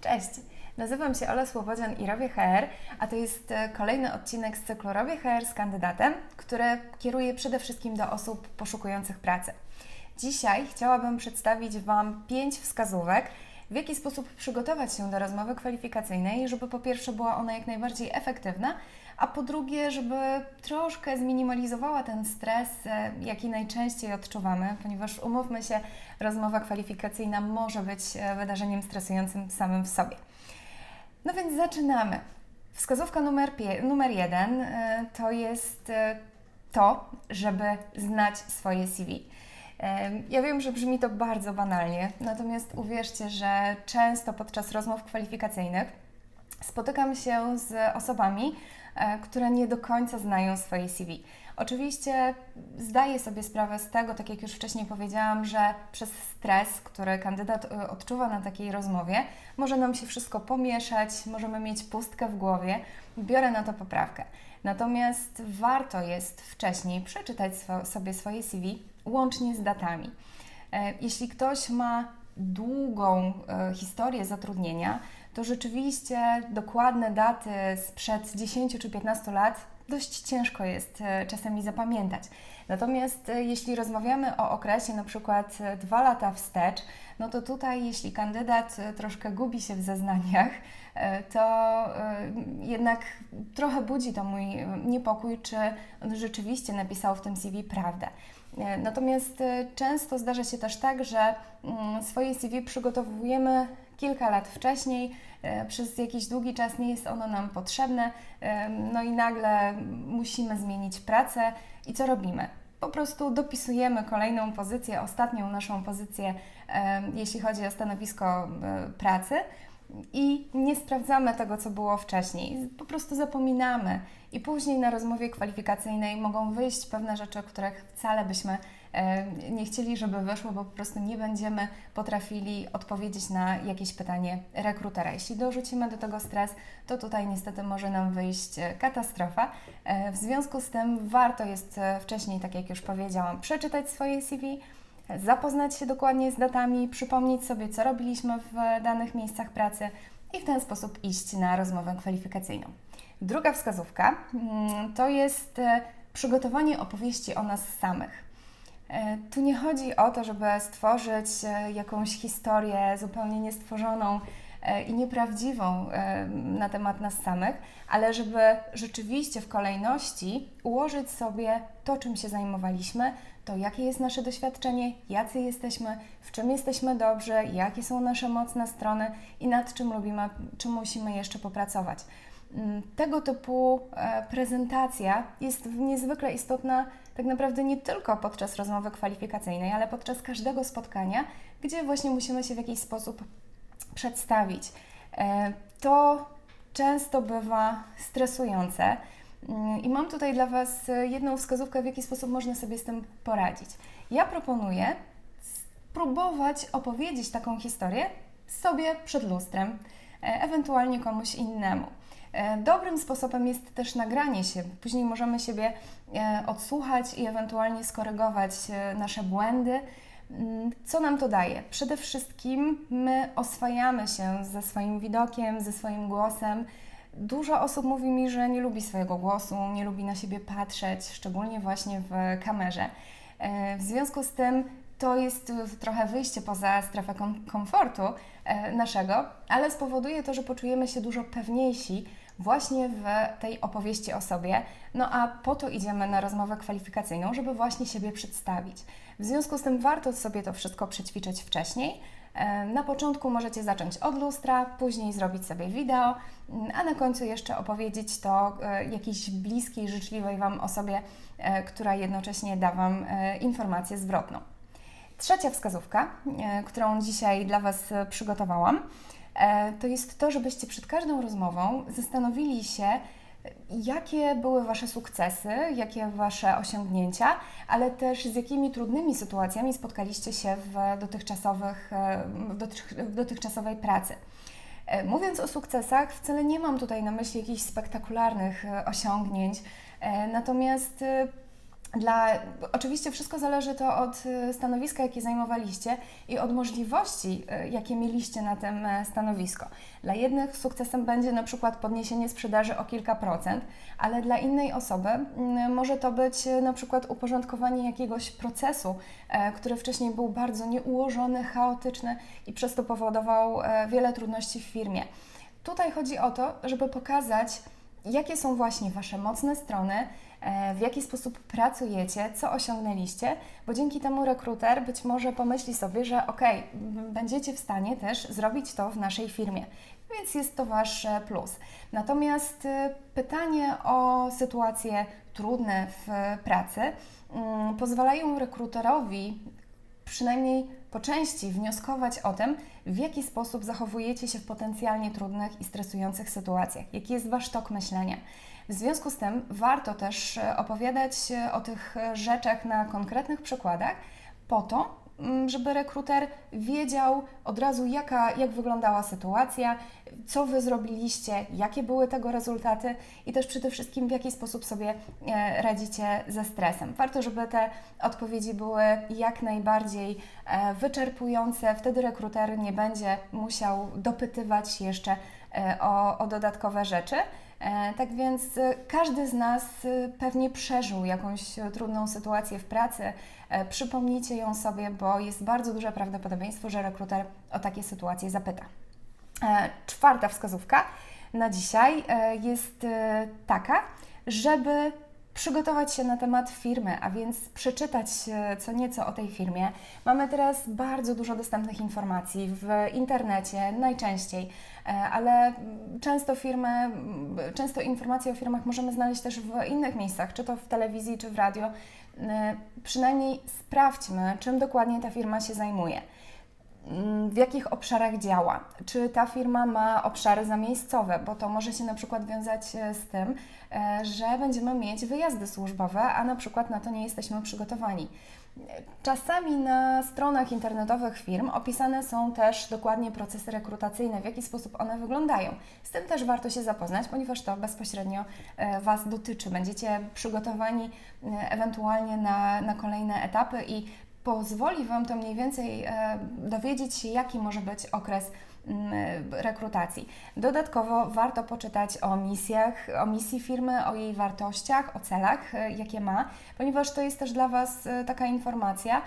Cześć! Nazywam się Ola Słowodzian i robię HR, a to jest e, kolejny odcinek z cyklu Robię HR z kandydatem, który kieruje przede wszystkim do osób poszukujących pracy. Dzisiaj chciałabym przedstawić Wam pięć wskazówek, w jaki sposób przygotować się do rozmowy kwalifikacyjnej, żeby po pierwsze była ona jak najbardziej efektywna, a po drugie, żeby troszkę zminimalizowała ten stres, e, jaki najczęściej odczuwamy, ponieważ umówmy się, rozmowa kwalifikacyjna może być e, wydarzeniem stresującym samym w sobie. No więc zaczynamy. Wskazówka numer, numer jeden e, to jest to, żeby znać swoje CV. Ja wiem, że brzmi to bardzo banalnie, natomiast uwierzcie, że często podczas rozmów kwalifikacyjnych spotykam się z osobami, e, które nie do końca znają swoje CV. Oczywiście zdaję sobie sprawę z tego, tak jak już wcześniej powiedziałam, że przez stres, który kandydat e, odczuwa na takiej rozmowie, może nam się wszystko pomieszać, możemy mieć pustkę w głowie. Biorę na to poprawkę. Natomiast warto jest wcześniej przeczytać sobie swoje CV łącznie z datami. E, Jeśli ktoś ma długą e, historię zatrudnienia, to rzeczywiście dokładne daty sprzed 10 czy 15 lat dość ciężko jest e, czasami zapamiętać. Natomiast jeśli rozmawiamy o okresie na przykład dwa lata wstecz, no to tutaj jeśli kandydat troszkę gubi się w zeznaniach, to jednak trochę budzi to mój niepokój, czy on rzeczywiście napisał w tym CV prawdę. E, Natomiast e, często zdarza się też tak, że mm, swoje CV przygotowujemy kilka lat wcześniej, e, przez jakiś długi czas nie jest ono nam potrzebne, no i nagle musimy zmienić pracę i co robimy? Po prostu dopisujemy kolejną pozycję, ostatnią naszą pozycję, jeśli chodzi o stanowisko pracy i nie sprawdzamy tego, co było wcześniej. Po prostu zapominamy i później na rozmowie kwalifikacyjnej mogą wyjść pewne rzeczy, o których wcale byśmy e, nie chcieli, żeby wyszło, bo po prostu nie będziemy potrafili odpowiedzieć na jakieś pytanie rekrutera. Jeśli dorzucimy do tego stres, to tutaj niestety może nam wyjść e, katastrofa. E, W związku z tym warto jest wcześniej, tak jak już powiedziałam, przeczytać swoje CV, zapoznać się dokładnie z datami, przypomnieć sobie, co robiliśmy w danych miejscach pracy i w ten sposób iść na rozmowę kwalifikacyjną. Druga wskazówka mm, to jest e, przygotowanie opowieści o nas samych. E, Tu nie chodzi o to, żeby stworzyć e, jakąś historię zupełnie niestworzoną i nieprawdziwą e, na temat nas samych, ale żeby rzeczywiście w kolejności ułożyć sobie to, czym się zajmowaliśmy, to jakie jest nasze doświadczenie, jacy jesteśmy, w czym jesteśmy dobrzy, jakie są nasze mocne strony i nad czym lubimy, czym musimy jeszcze popracować. Mm, Tego typu e, prezentacja jest niezwykle istotna tak naprawdę nie tylko podczas rozmowy kwalifikacyjnej, ale podczas każdego spotkania, gdzie właśnie musimy się w jakiś sposób przedstawić. E, To często bywa stresujące. Mm, I mam tutaj dla Was e, jedną wskazówkę, w jaki sposób można sobie z tym poradzić. Ja proponuję spróbować opowiedzieć taką historię sobie przed lustrem, e, ewentualnie komuś innemu. Dobrym sposobem jest też nagranie się. Później możemy siebie odsłuchać i ewentualnie skorygować nasze błędy. Mm, Co nam to daje? Przede wszystkim my oswajamy się ze swoim widokiem, ze swoim głosem. Dużo osób mówi mi, że nie lubi swojego głosu, nie lubi na siebie patrzeć, szczególnie właśnie w kamerze. E, W związku z tym to jest trochę wyjście poza strefę kom- komfortu e, naszego, ale spowoduje to, że poczujemy się dużo pewniejsi właśnie w tej opowieści o sobie. No a po to idziemy na rozmowę kwalifikacyjną, żeby właśnie siebie przedstawić. W związku z tym warto sobie to wszystko przećwiczyć wcześniej. Na początku możecie zacząć od lustra, później zrobić sobie wideo, mm, a na końcu jeszcze opowiedzieć to e, jakiejś bliskiej, życzliwej Wam osobie, e, która jednocześnie da Wam e, informację zwrotną. Trzecia wskazówka, którą dzisiaj dla Was przygotowałam, to jest to, żebyście przed każdą rozmową zastanowili się, e, jakie były Wasze sukcesy, jakie Wasze osiągnięcia, ale też z jakimi trudnymi sytuacjami spotkaliście się w, dotychczasowych, e, w, dotych, w dotychczasowej pracy. E, Mówiąc o sukcesach, wcale nie mam tutaj na myśli jakichś spektakularnych e, osiągnięć, e, natomiast e, Dla, oczywiście wszystko zależy to od e, stanowiska, jakie zajmowaliście i od możliwości, e, jakie mieliście na tym e, stanowisko. Dla jednych sukcesem będzie na przykład podniesienie sprzedaży o kilka procent, ale dla innej osoby mm, może to być na przykład uporządkowanie jakiegoś procesu, który wcześniej był bardzo nieułożony, chaotyczny i przez to powodował wiele trudności w firmie. Tutaj chodzi o to, żeby pokazać, jakie są właśnie Wasze mocne strony, E, w jaki sposób pracujecie, co osiągnęliście, bo dzięki temu rekruter być może pomyśli sobie, że ok, będziecie w stanie też zrobić to w naszej firmie. Więc jest to Wasz e, plus. Natomiast e, pytanie o sytuacje trudne w pracy mm, pozwalają rekruterowi przynajmniej po części wnioskować o tym, w jaki sposób zachowujecie się w potencjalnie trudnych i stresujących sytuacjach, jaki jest Wasz tok myślenia. W związku z tym warto też e, opowiadać o tych e, rzeczach na konkretnych przykładach, po to, żeby rekruter wiedział od razu, jaka, jak wyglądała sytuacja, co Wy zrobiliście, jakie były tego rezultaty i też przede wszystkim w jaki sposób sobie e, radzicie ze stresem. Warto, żeby te odpowiedzi były jak najbardziej wyczerpujące, wtedy rekruter nie będzie musiał dopytywać jeszcze o, o dodatkowe rzeczy. E, tak więc e, każdy z nas e, pewnie przeżył jakąś trudną sytuację w pracy. Przypomnijcie ją sobie, bo jest bardzo duże prawdopodobieństwo, że rekruter o takie sytuacje zapyta. Czwarta wskazówka na dzisiaj jest taka, żeby przygotować się na temat firmy, a więc przeczytać co nieco o tej firmie. Mamy teraz bardzo dużo dostępnych informacji w internecie, najczęściej, e, ale często firmy, często informacje o firmach możemy znaleźć też w innych miejscach, czy to w telewizji, czy w radio. E, przynajmniej sprawdźmy, czym dokładnie ta firma się zajmuje w jakich obszarach działa. Czy ta firma ma obszary zamiejscowe, bo to może się na przykład wiązać e, z tym, e, że będziemy mieć wyjazdy służbowe, a na przykład na to nie jesteśmy przygotowani. Czasami na stronach internetowych firm opisane są też dokładnie procesy rekrutacyjne, w jaki sposób one wyglądają. Z tym też warto się zapoznać, ponieważ to bezpośrednio e, Was dotyczy. Będziecie przygotowani ewentualnie na, na kolejne etapy i pozwoli Wam to mniej więcej e, dowiedzieć się, jaki może być okres mm, rekrutacji. Dodatkowo warto poczytać o misjach, o misji firmy, o jej wartościach, o celach, e, jakie ma, ponieważ to jest też dla Was e, taka informacja,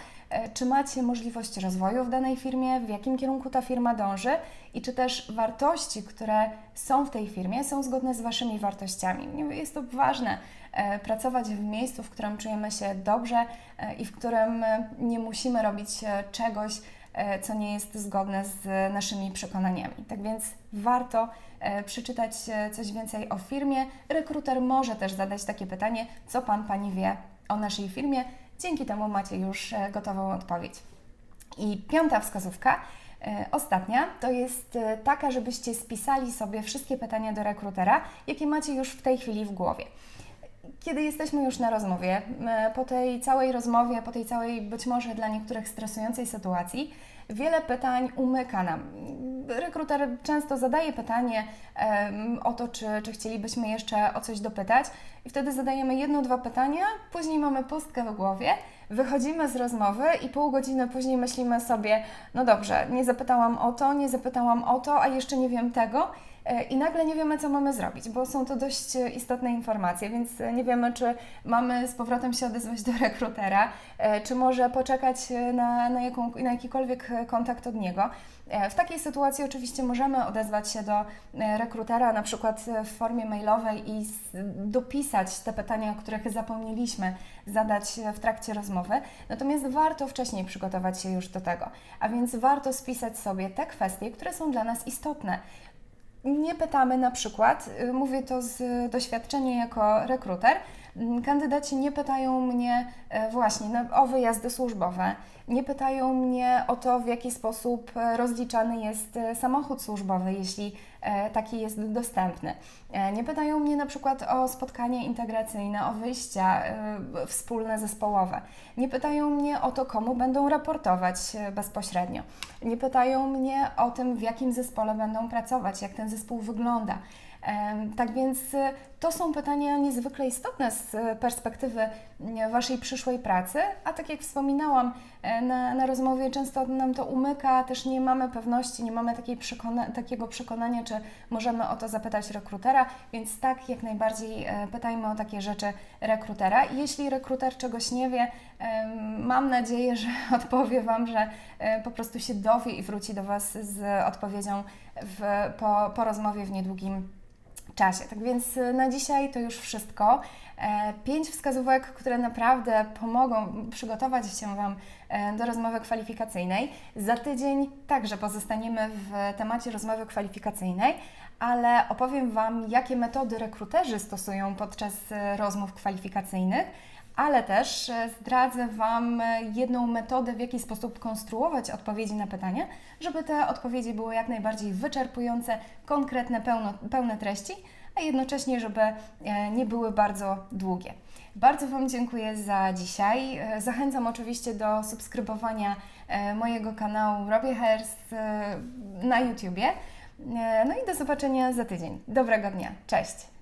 czy macie możliwość rozwoju w danej firmie, w jakim kierunku ta firma dąży i czy też wartości, które są w tej firmie, są zgodne z Waszymi wartościami. Jest to ważne E, pracować w miejscu, w którym czujemy się dobrze e, i w którym e, nie musimy robić czegoś, co nie jest zgodne z naszymi przekonaniami. Tak więc warto przeczytać coś więcej o firmie. Rekruter może też zadać takie pytanie, co Pan, Pani wie o naszej firmie. Dzięki temu macie już gotową odpowiedź. I piąta wskazówka, ostatnia, to jest taka, żebyście spisali sobie wszystkie pytania do rekrutera, jakie macie już w tej chwili w głowie kiedy jesteśmy już na rozmowie, e, po tej całej rozmowie, po tej całej być może dla niektórych stresującej sytuacji, wiele pytań umyka nam. Rekruter często zadaje pytanie um, o to, czy, czy chcielibyśmy jeszcze o coś dopytać, i wtedy zadajemy jedno, dwa pytania, później mamy pustkę w głowie, wychodzimy z rozmowy i pół godziny później myślimy sobie: No dobrze, nie zapytałam o to, nie zapytałam o to, a jeszcze nie wiem tego. E, i nagle nie wiemy, co mamy zrobić, bo są to dość e, istotne informacje, więc e, nie wiemy, czy mamy z powrotem się odezwać do rekrutera, czy może poczekać na, na, jaką, na jakikolwiek kontakt od niego. W takiej sytuacji oczywiście możemy odezwać się do rekrutera, na przykład w formie mailowej i dopisać te pytania, których zapomnieliśmy zadać w trakcie rozmowy. Natomiast warto wcześniej przygotować się już do tego, a więc warto spisać sobie te kwestie, które są dla nas istotne nie pytamy na przykład, y, mówię to z doświadczenia jako rekruter, kandydaci nie pytają mnie e, właśnie o wyjazdy służbowe, nie pytają mnie o to, w jaki sposób e, rozliczany jest e, samochód służbowy, jeśli taki jest dostępny. Nie pytają mnie na przykład o spotkanie integracyjne, o wyjścia wspólne zespołowe. Nie pytają mnie o to, komu będą raportować bezpośrednio. Nie pytają mnie o tym, w jakim zespole będą pracować, jak ten zespół wygląda. Tak więc e, to są pytania niezwykle istotne z e, perspektywy m, Waszej przyszłej pracy, a tak jak wspominałam e, na, na rozmowie, często nam to umyka, też nie mamy pewności, nie mamy takiej przekona- takiego przekonania, czy możemy o to zapytać rekrutera, więc tak, jak najbardziej e, pytajmy o takie rzeczy rekrutera. Jeśli rekruter czegoś nie wie, mam nadzieję, że odpowie Wam, że e, po prostu się dowie i wróci do Was z odpowiedzią w, po, po rozmowie w niedługim czasie. Tak więc y, na dzisiaj to już wszystko. E, Pięć wskazówek, które naprawdę pomogą przygotować się Wam e, do rozmowy kwalifikacyjnej. Za tydzień także pozostaniemy w temacie rozmowy kwalifikacyjnej, ale opowiem Wam, jakie metody rekruterzy stosują podczas e, rozmów kwalifikacyjnych ale też e, zdradzę Wam e, jedną metodę, w jaki sposób konstruować odpowiedzi na pytania, żeby te odpowiedzi były jak najbardziej wyczerpujące, konkretne, pełno, pełne treści, a jednocześnie, żeby e, nie były bardzo długie. Bardzo Wam dziękuję za dzisiaj. Zachęcam oczywiście do subskrybowania mojego kanału Robię Hairs na YouTubie. No i do zobaczenia za tydzień. Dobrego dnia. Cześć!